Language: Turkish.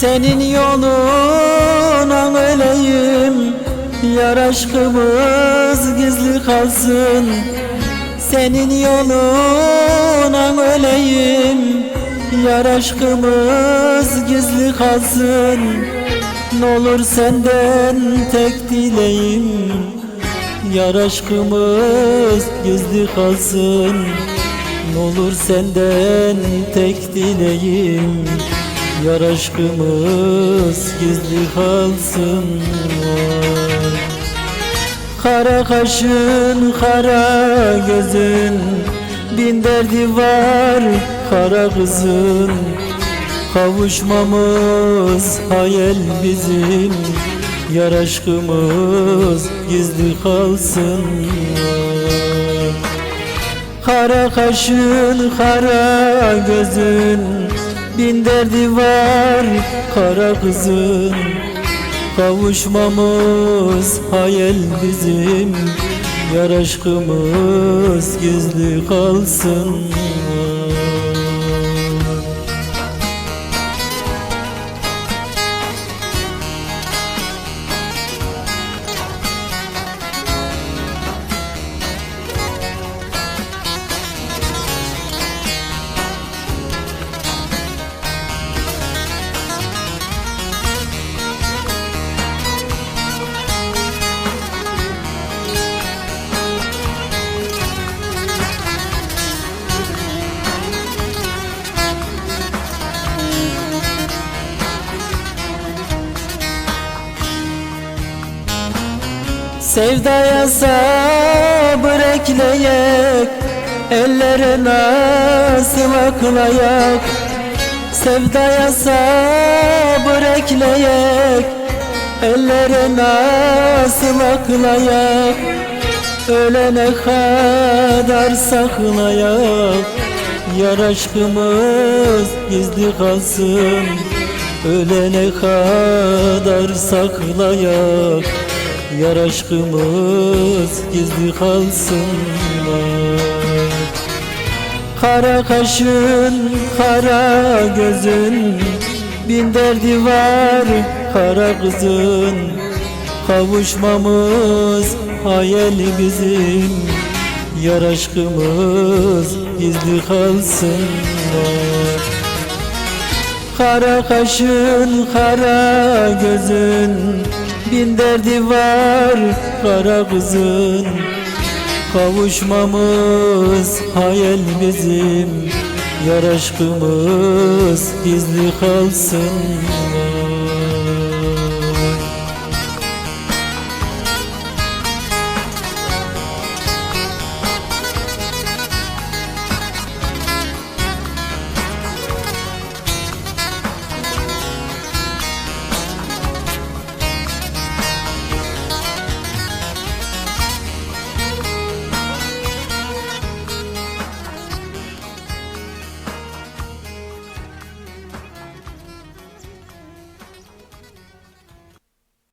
Senin yoluna öleyim Yar aşkımız gizli kalsın. Senin yoluna öleyim Yar aşkımız gizli kalsın. N'olur senden tek dileğim Yar aşkımız gizli kalsın. N'olur senden tek dileğim Yar aşkımız gizli kalsın Vay. Kara kaşın, kara gözün Bin derdi var kara kızın Kavuşmamız hayal bizim Yar aşkımız gizli kalsın. Kara kaşın, kara gözün Bin derdi var kara kızın Kavuşmamız hayal bizim Yar aşkımız gizli kalsın Sevdaya sabır ekleyek Ellere nasıl akılayak Sevdaya sabır ekleyek Ellere nasıl akılayak Ölene kadar saklayak Yar aşkımız gizli kalsın. Ölene kadar saklayak Yar aşkımız gizli kalsın vay. Kara kaşın, kara gözün Bin derdi var kara kızın Kavuşmamız hayal bizim Yar aşkımız gizli kalsın vay. Kara kaşın, kara gözün Bin derdi var kara kızın. Kavuşmamız hayal bizim Yar aşkımız gizli kalsın